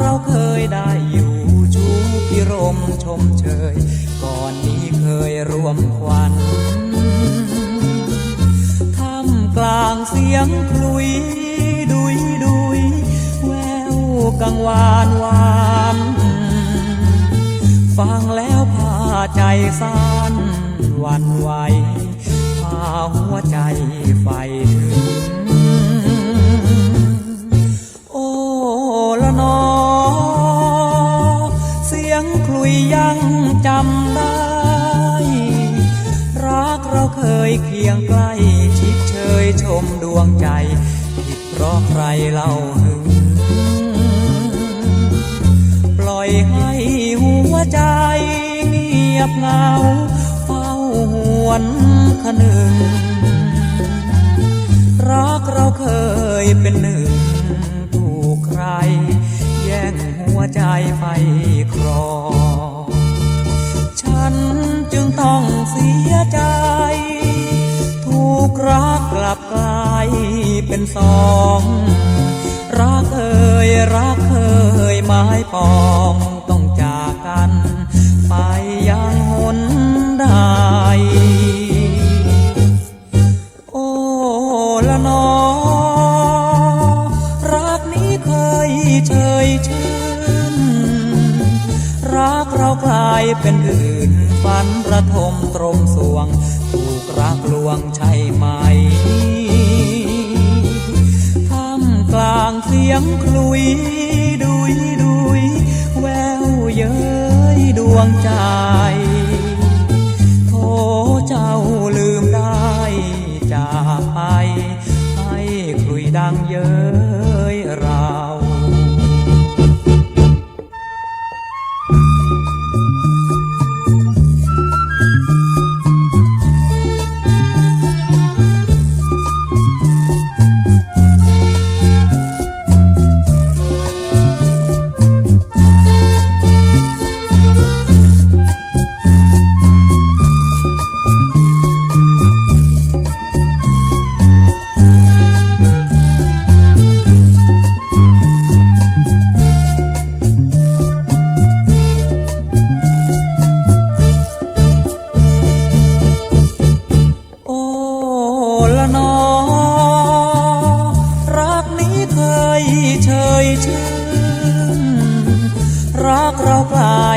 เราเคยได้อยู่ชูพิรมชมเชย ก่อนนี้เคยร่วมควันท่ามกลางเสียงคลุย ดุยดุยแววกังวานวานฟังแล้วพาใจสั้นวันไหวพาหัวใจไฟถึง เราเคยเคียงใกล้ชิดเชยชมดวงใจ ผิดเพราะใครเล่าหึง ปล่อยให้หัวใจเงียบเหงา เฝ้าหวนคนึง รักเราเคยเป็นหนึ่ง ถูกใคร แย่งหัวใจไปครองฉันจึงต้องเสียใจ เป็นสอง รักเอ่ยรักเคยไม้ปองต้องจากกัน ไปยังหนใดโอ้ละนอ รักนี้เคยเชยชื่น รักเรากลายเป็นอื่นฝันระทมตรมสวง ถูกรักลวงใช่ไหม เสียงคลุยดุยดุยแววเย้ยดวงใจโทเจ้าลืมได้จากไปให้คลุยดังเย้ยรา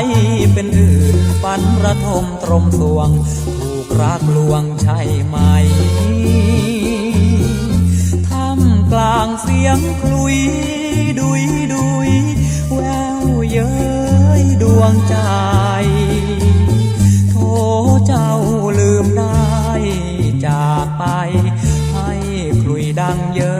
ไปเป็นอื่นฝันระทมตรมสวง ถูกรักลวงใช่ไหมท่ามกลางเสียงคลุย ดุยดุยแววเย้ยดวงใจ โทเจ้าลืมได้จากไป ให้คลุยดังเย้